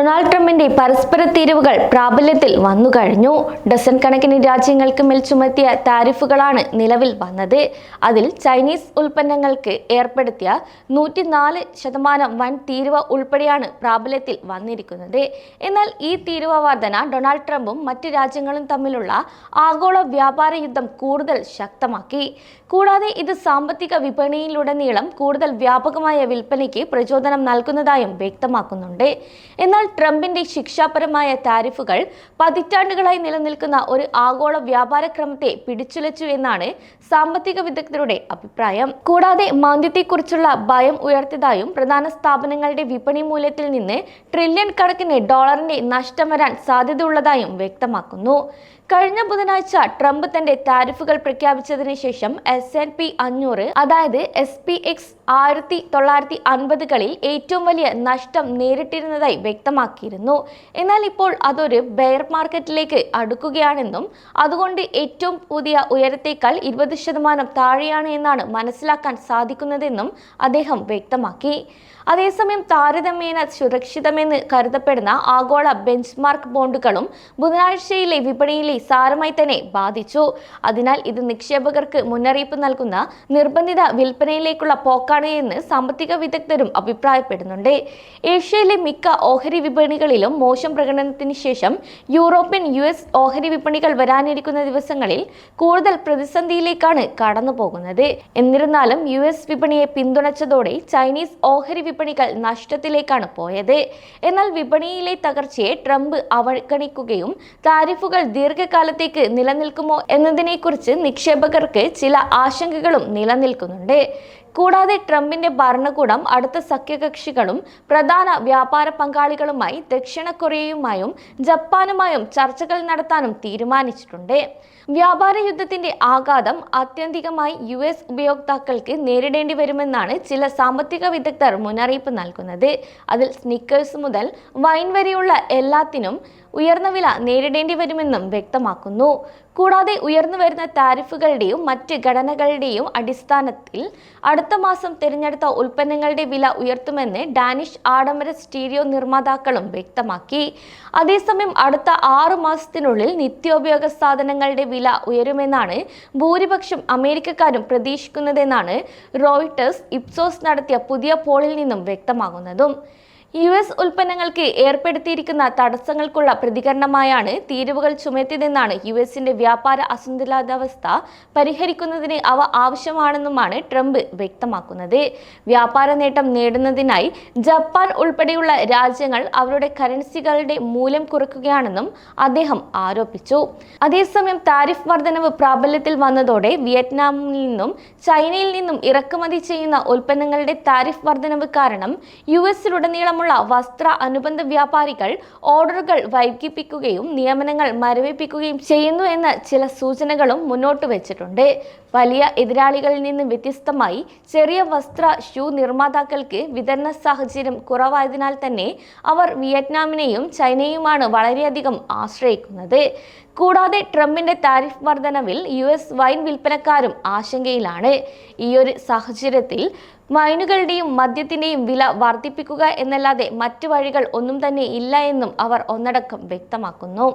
Donald ട്രംപിന്റെ പരസ്പര തീരുവുകൾ പ്രാബല്യത്തിൽ വന്നു കഴിഞ്ഞു. ഡസൻ കണക്കിന് രാജ്യങ്ങൾക്ക് മേൽ ചുമത്തിയ താരിഫുകളാണ് നിലവിൽ വന്നത്. അതിൽ ചൈനീസ് ഉൽപ്പന്നങ്ങൾക്ക് ഏർപ്പെടുത്തിയ നൂറ്റിനാല് ശതമാനം വൻ തീരുവ ഉൾപ്പെടെയാണ് പ്രാബല്യത്തിൽ വന്നിരിക്കുന്നത്. എന്നാൽ ഈ തീരുവ വർധന ഡൊണാൾഡ് ട്രംപും മറ്റ് രാജ്യങ്ങളും തമ്മിലുള്ള ആഗോള വ്യാപാര യുദ്ധം കൂടുതൽ ശക്തമാക്കി. കൂടാതെ ഇത് സാമ്പത്തിക വിപണിയിലുടനീളം കൂടുതൽ വ്യാപകമായ വിൽപ്പനയ്ക്ക് പ്രചോദനം നൽകുന്നതായും വ്യക്തമാക്കുന്നുണ്ട്. എന്നാൽ ട്രംപിന്റെ ശിക്ഷാപരമായ താരിഫുകൾ പതിറ്റാണ്ടുകളായി നിലനിൽക്കുന്ന ഒരു ആഗോള വ്യാപാര ക്രമത്തെ പിടിച്ചുലച്ചു എന്നാണ് സാമ്പത്തിക വിദഗ്ധരുടെ അഭിപ്രായം. കൂടാതെ മാന്ദ്യത്തെക്കുറിച്ചുള്ള ഭയം ഉയർത്തിയതായും പ്രധാന സ്ഥാപനങ്ങളുടെ വിപണി മൂല്യത്തിൽ നിന്ന് ട്രില്യൺ കണക്കിന് ഡോളറിന്റെ നഷ്ടം വരാൻ സാധ്യതയുള്ളതായും വ്യക്തമാക്കുന്നു. കഴിഞ്ഞ ബുധനാഴ്ച ട്രംപ് തന്റെ താരിഫുകൾ പ്രഖ്യാപിച്ചതിന് ശേഷം എസ് എൻ പി അഞ്ഞൂറ് അതായത് എസ് പി എക്സ് ആയിരത്തി തൊള്ളായിരത്തി അൻപതുകളിൽ ഏറ്റവും വലിയ നഷ്ടം നേരിട്ടിരുന്നതായി വ്യക്തമാക്കിയിരുന്നു. എന്നാൽ ഇപ്പോൾ അതൊരു ബെയർ മാർക്കറ്റിലേക്ക് അടുക്കുകയാണെന്നും അതുകൊണ്ട് ഏറ്റവും പുതിയ ഉയരത്തേക്കാൾ ഇരുപത് ശതമാനം താഴെയാണ് എന്നാണ് മനസ്സിലാക്കാൻ സാധിക്കുന്നതെന്നും അദ്ദേഹം വ്യക്തമാക്കി. അതേസമയം താരതമ്യേന സുരക്ഷിതമെന്ന് കരുതപ്പെടുന്ന ആഗോള ബെഞ്ച്മാർക്ക് ബോണ്ടുകളും ബുധനാഴ്ചയിലെ വിപണിയിലെ സാരമായി തന്നെ ബാധിച്ചു. അതിനാൽ ഇത് നിക്ഷേപകർക്ക് മുന്നറിയിപ്പ് നൽകുന്ന നിർബന്ധിത വിൽപ്പനയിലേക്കുള്ള പോക്കാണ് എന്ന് സാമ്പത്തിക വിദഗ്ധരും അഭിപ്രായപ്പെടുന്നുണ്ട്. ഏഷ്യയിലെ മിക്ക ഓഹരി വിപണികളിലും മോശം പ്രകടനത്തിന് ശേഷം യൂറോപ്യൻ യു എസ് ഓഹരി വിപണികൾ വരാനിരിക്കുന്ന ദിവസങ്ങളിൽ കൂടുതൽ പ്രതിസന്ധിയിലേക്കാണ് കടന്നുപോകുന്നത്. എന്നിരുന്നാലും യു എസ് വിപണിയെ പിന്തുണച്ചതോടെ ചൈനീസ് ഓഹരി വിപണികൾ നഷ്ടത്തിലേക്കാണ് പോയത്. എന്നാൽ വിപണിയിലെ തകർച്ചയെ ട്രംപ് അവഗണിക്കുകയും താരിഫുകൾ ദീർഘകാലത്തേക്ക് നിലനിൽക്കുമോ എന്നതിനെക്കുറിച്ച് നിക്ഷേപകർക്ക് ചില ആശങ്കകളും നിലനിൽക്കുന്നുണ്ട്. കൂടാതെ ട്രംപിന്റെ ഭരണകൂടം അടുത്ത സഖ്യകക്ഷികളും പ്രധാന വ്യാപാര പങ്കാളികളുമായി ദക്ഷിണ കൊറിയയുമായും ജപ്പാനുമായും ചർച്ചകൾ നടത്താനും തീരുമാനിച്ചിട്ടുണ്ട്. വ്യാപാര യുദ്ധത്തിന്റെ ആഘാതം ആത്യന്തികമായി യു എസ് ഉപയോക്താക്കൾക്ക് നേരിടേണ്ടി വരുമെന്നാണ് ചില സാമ്പത്തിക വിദഗ്ധർ മുന്നറിയിപ്പ് നൽകുന്നത്. അതിൽ സ്നിക്കേഴ്സ് മുതൽ വൈൻ വരെയുള്ള എല്ലാത്തിനും ഉയർന്ന വില നേരിടേണ്ടി വരുമെന്നും വ്യക്തമാക്കുന്നു. കൂടാതെ ഉയർന്നു വരുന്ന താരിഫുകളുടെയും മറ്റ് ഘടനകളുടെയും അടിസ്ഥാനത്തിൽ അടുത്ത മാസം തിരഞ്ഞെടുത്ത ഉൽപ്പന്നങ്ങളുടെ വില ഉയർത്തുമെന്ന് ഡാനിഷ് ആഡംബര സ്റ്റീരിയോ നിർമ്മാതാക്കളും വ്യക്തമാക്കി. അതേസമയം അടുത്ത ആറു മാസത്തിനുള്ളിൽ നിത്യോപയോഗ സാധനങ്ങളുടെ വില ഉയരുമെന്നാണ് ഭൂരിപക്ഷം അമേരിക്കക്കാരും പ്രതീക്ഷിക്കുന്നതെന്നാണ് റോയിട്ടേഴ്സ് ഇപ്സോസ് നടത്തിയ പുതിയ പോളിൽ നിന്നും വ്യക്തമാകുന്നതും. യു എസ് ഉൽപ്പന്നങ്ങൾക്ക് ഏർപ്പെടുത്തിയിരിക്കുന്ന തടസ്സങ്ങൾക്കുള്ള പ്രതികരണമായാണ് തീരുവകൾ ചുമത്തിയതെന്നാണ് യു എസിന്റെ വ്യാപാര അസന്തുലിതാവസ്ഥ പരിഹരിക്കുന്നതിന് അവ ആവശ്യമാണെന്നുമാണ് ട്രംപ് വ്യക്തമാക്കുന്നത്. വ്യാപാര നേട്ടം നേടുന്നതിനായി ജപ്പാൻ ഉൾപ്പെടെയുള്ള രാജ്യങ്ങൾ അവരുടെ കറൻസികളുടെ മൂല്യം കുറയ്ക്കുകയാണെന്നും അദ്ദേഹം ആരോപിച്ചു. അതേസമയം താരിഫ് വർധനവ് പ്രാബല്യത്തിൽ വന്നതോടെ വിയറ്റ്നാമിൽ നിന്നും ചൈനയിൽ നിന്നും ഇറക്കുമതി ചെയ്യുന്ന ഉൽപ്പന്നങ്ങളുടെ താരിഫ് വർധനവ് കാരണം യു എസിലുടനീളം ഉള്ള വസ്ത്ര അനുബന്ധ വ്യാപാരികൾ ഓർഡറുകൾ വൈകിപ്പിക്കുകയും നിയമനങ്ങൾ മരവിപ്പിക്കുകയും ചെയ്യുന്നു എന്ന ചില സൂചനകളും മുന്നോട്ട് വെച്ചിട്ടുണ്ട്. വലിയ എതിരാളികളിൽ നിന്ന് വ്യത്യസ്തമായി ചെറിയ വസ്ത്ര ഷൂ നിർമ്മാതാക്കൾക്ക് വിതരണ സാഹചര്യം കുറവായതിനാൽ തന്നെ അവർ വിയറ്റ്നാമിനെയും ചൈനയുമാണ് വളരെയധികം ആശ്രയിക്കുന്നത്. കൂടാതെ ട്രംപിന്റെ താരിഫ് വർധനവിൽ യു എസ് വൈൻ വിൽപ്പനക്കാരും ആശങ്കയിലാണ്. ഈയൊരു സാഹചര്യത്തിൽ വൈനുകളുടെയും മദ്യത്തിന്റെയും വില വർദ്ധിപ്പിക്കുക എന്നല്ലാതെ മറ്റു വഴികൾ ഒന്നും തന്നെ ഇല്ല എന്നും അവർ ഒന്നടക്കം വ്യക്തമാക്കുന്നു.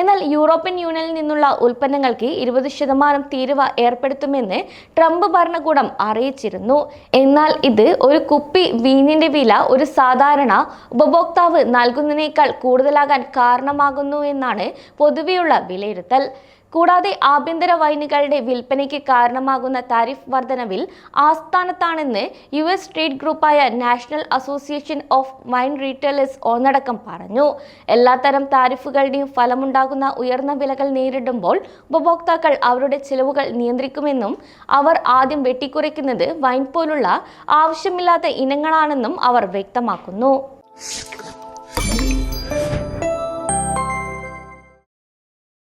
എന്നാൽ യൂറോപ്യൻ യൂണിയനിൽ നിന്നുള്ള ഉൽപ്പന്നങ്ങൾക്ക് ഇരുപത് ശതമാനം തീരുവ ഏർപ്പെടുത്തുമെന്ന് ട്രംപ് ഭരണകൂടം അറിയിച്ചിരുന്നു. എന്നാൽ ഇത് ഒരു കുപ്പി വീഞ്ഞിന്റെ വില ഒരു സാധാരണ ഉപഭോക്താവ് നൽകുന്നതിനേക്കാൾ കൂടുതലാകാൻ കാരണമാകുന്നു എന്നാണ് പൊതുവെയുള്ള വിലയിരുത്തൽ. കൂടാതെ ആഭ്യന്തര വൈനുകളുടെ വിൽപ്പനയ്ക്ക് കാരണമാകുന്ന താരിഫ് വർധനവിൽ ആസ്ഥാനത്താണെന്ന് U S trade ഗ്രൂപ്പായ National Association of Wine Retailers ഒന്നടക്കം പറഞ്ഞു. എല്ലാത്തരം താരിഫുകളുടെയും ഫലമുണ്ടാകുന്ന ഉയർന്ന വിലകൾ നേരിടുമ്പോൾ ഉപഭോക്താക്കൾ അവരുടെ ചെലവുകൾ നിയന്ത്രിക്കുമെന്നും അവർ ആദ്യം വെട്ടിക്കുറയ്ക്കുന്നത് വൈൻ പോലുള്ള ആവശ്യമില്ലാത്ത ഇനങ്ങളാണെന്നും അവർ വ്യക്തമാക്കുന്നു.